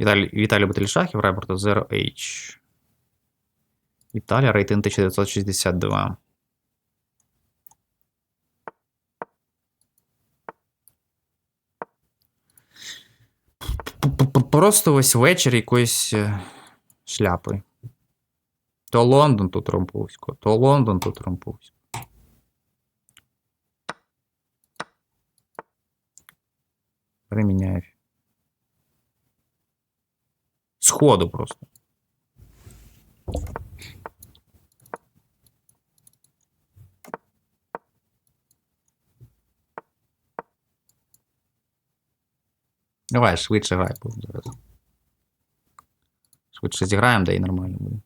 Віталій, Віталій Бутиль шахів, Райберто Zero H. Італія, рейтинг 1962. П-п-п- Просто ось вечір якоїсь е, шляпи. То Лондон тут Ромпусько, то Лондон тут Ромпусько. Приміняю. Сходу просто. Давай, швидше грай зараз. Швидше зіграємо, да і нормально буде.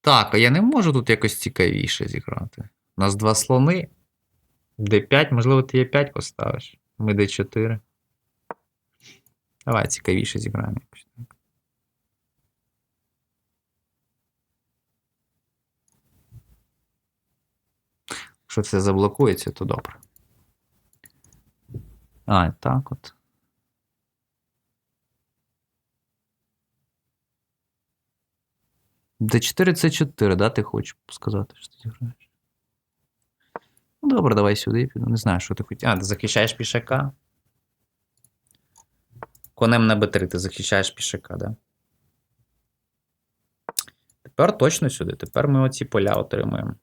Так, а я не можу тут якось цікавіше зіграти. У нас два слони. D5, можливо, ти Е5 поставиш. Ми D4. Давай цікавіше зіграємо. Якщо це заблокується, то добре. А, так от. D4 це 4, да, ти хочеш сказати, що ти граєш? Ну, добре, давай сюди піду. Не знаю, що ти хотів. А, ти захищаєш пішака? Конем на Б3 ти захищаєш пішака, да? Тепер точно сюди. Тепер ми оці поля отримуємо.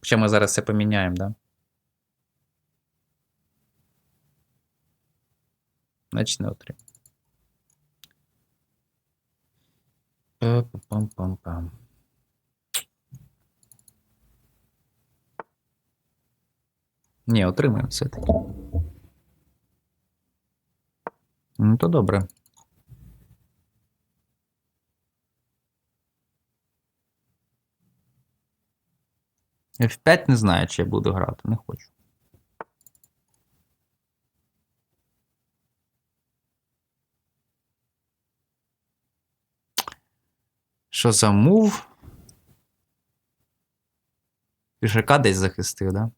Хоча ми зараз це поміняємо, да? Значить, не отримаємо. Па-па-пам-пам-пам. Ні, отримаємо все-таки. Ну, то добре. F5 не знаю, чи я буду грати, не хочу. Що за мув? Пішака десь захистив, да?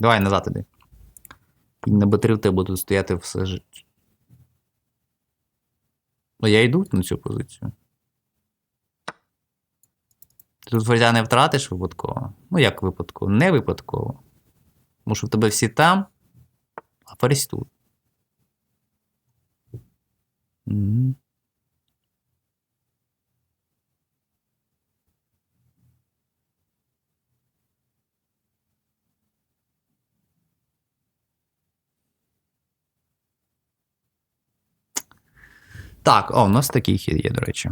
Давай назад іди. І на Б3 тебе буду стояти все життя. Ну, я йду на цю позицію. Ти тут ферзя не втратиш випадково. Ну, як випадково? Не випадково. Тому що в тебе всі там, а ферзь тут. Мгм. Так, о, у нас такий хід є, до речі.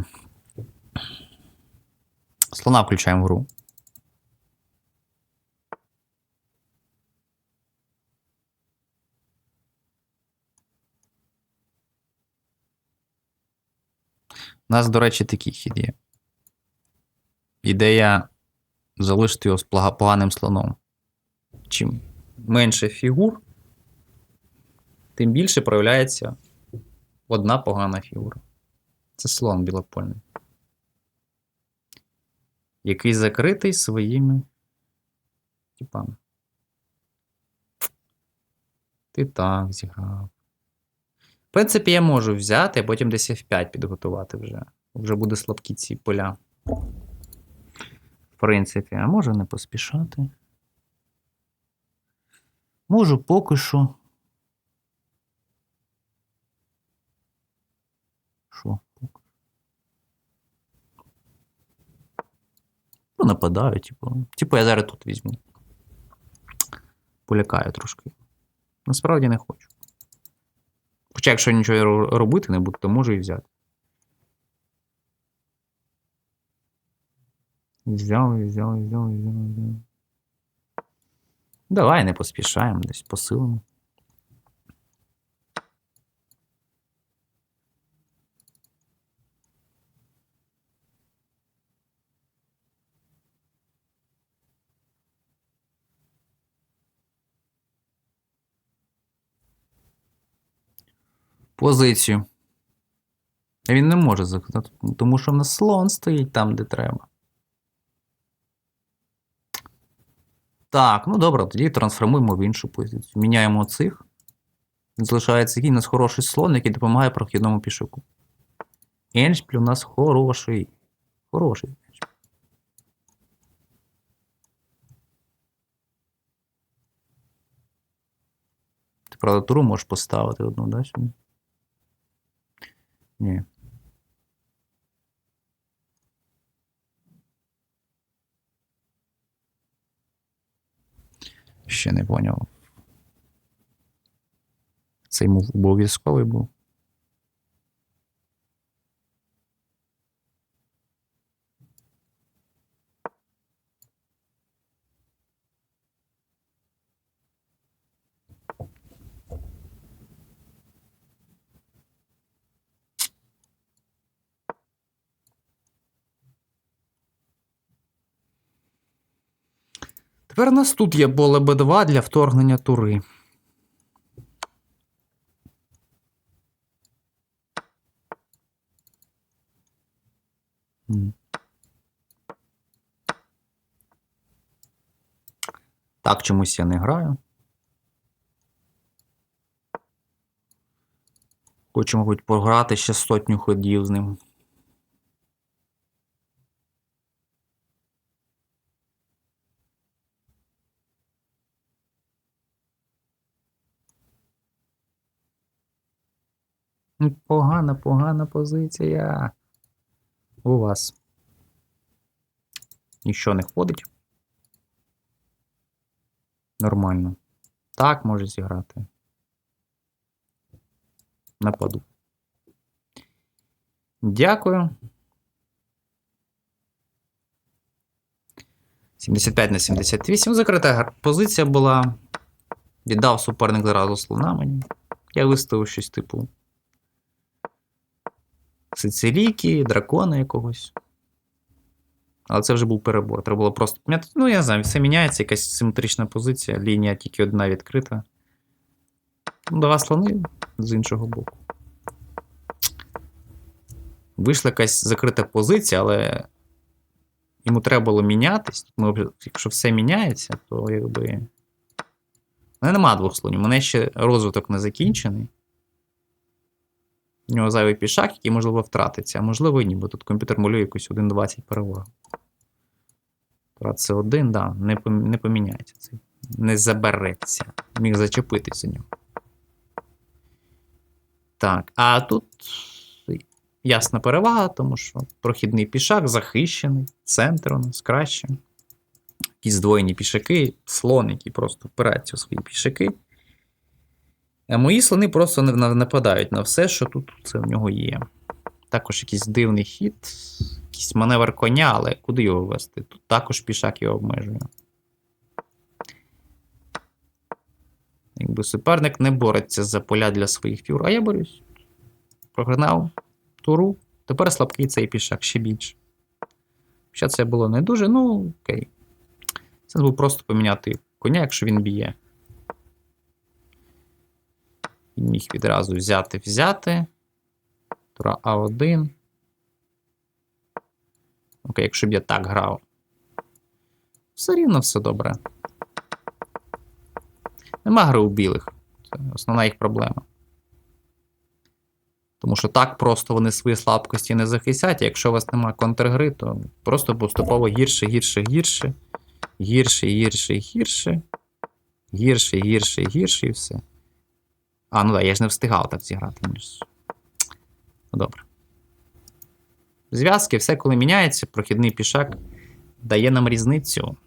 Слона включаємо в гру. У нас, до речі, такий хід є. Ідея залишити його з поганим слоном. Чим менше фігур, тим більше проявляється одна погана фігура. Це слон білопольний. Який закритий своїми типами. Ти так зіграв. В принципі, я можу взяти, а потім десь F5 підготувати вже. Вже буде слабкі ці поля. В принципі, а можу не поспішати. Можу поки що. Що? Ну, нападаю, типу. Типу, я зараз тут візьму. Полякаю трошки. Насправді не хочу. Хоча, якщо нічого робити не буду, то можу і взяти. Взяв, взяв, взяв, взяв, взяв. Давай не поспішаємо, десь посилимо. Позицію. Він не може захистити, тому що в нас слон стоїть там, де треба. Так, ну добре, тоді трансформуємо в іншу позицію. Міняємо цих. Залишається який у нас хороший слон, який допомагає прохідному пішоку. Еншпіль у нас хороший. Хороший. Ти правда туру можеш поставити одну, да? Ні. Ще не поняв. Цей мув обов'язковий був. Тепер нас тут є поле Б2 для вторгнення тури. Так, чомусь я не граю. Хочу, мабуть, пограти ще сотню ходів з ним. Погана, погана позиція. У вас. Ніщо не входить. Нормально. Так може зіграти. Нападу. Дякую. 75 на 78. Закрита позиція була. Віддав суперник зразу слона мені. Я виставив щось типу. Сицилійки, дракона якогось. Але це вже був перебор. Треба було просто. Ну, я знаю, все міняється, якась симетрична позиція, лінія тільки одна відкрита. Ну, Два слони з іншого боку. Вийшла якась закрита позиція, але йому треба було мінятись. Ну, якщо все міняється, то якби. У мене нема двох слонів. У мене ще розвиток не закінчений. У нього зайвий пішак, який, можливо, втратиться, а можливо і ні, бо тут комп'ютер малює якусь 1.20 перевагу. Це один, да, не, не поміняється цей. Не забереться. Міг зачепитися за нього. Так, а тут ясна перевага, тому що прохідний пішак захищений, центр у нас краще. Якісь здвоєні пішаки, слон, який просто впирається у свої пішаки. А мої слони просто не нападають на все, що тут це в нього є. Також якийсь дивний хід, якийсь маневр коня, але куди його вести? Тут також пішак його обмежує. Якби суперник не бореться за поля для своїх фігур, а я борюсь. Прогнав туру. Тепер слабкий цей пішак ще більше. Ще це було не дуже, ну окей. Це був просто поміняти коня, якщо він б'є. Він міг відразу взяти, взяти. Тура А1. Окей, якщо б я так грав. Все рівно все добре. Нема гри у білих. Це основна їх проблема. Тому що так просто вони свої слабкості не захистять, якщо у вас немає контргри, то просто поступово гірше, гірше, гірше, гірше, гірше, гірше, гірше, гірше, гірше і все. А, ну так, я ж не встигав так зіграти. Ніж... Ну, добре. Зв'язки, все, коли міняється, прохідний пішак дає нам різницю.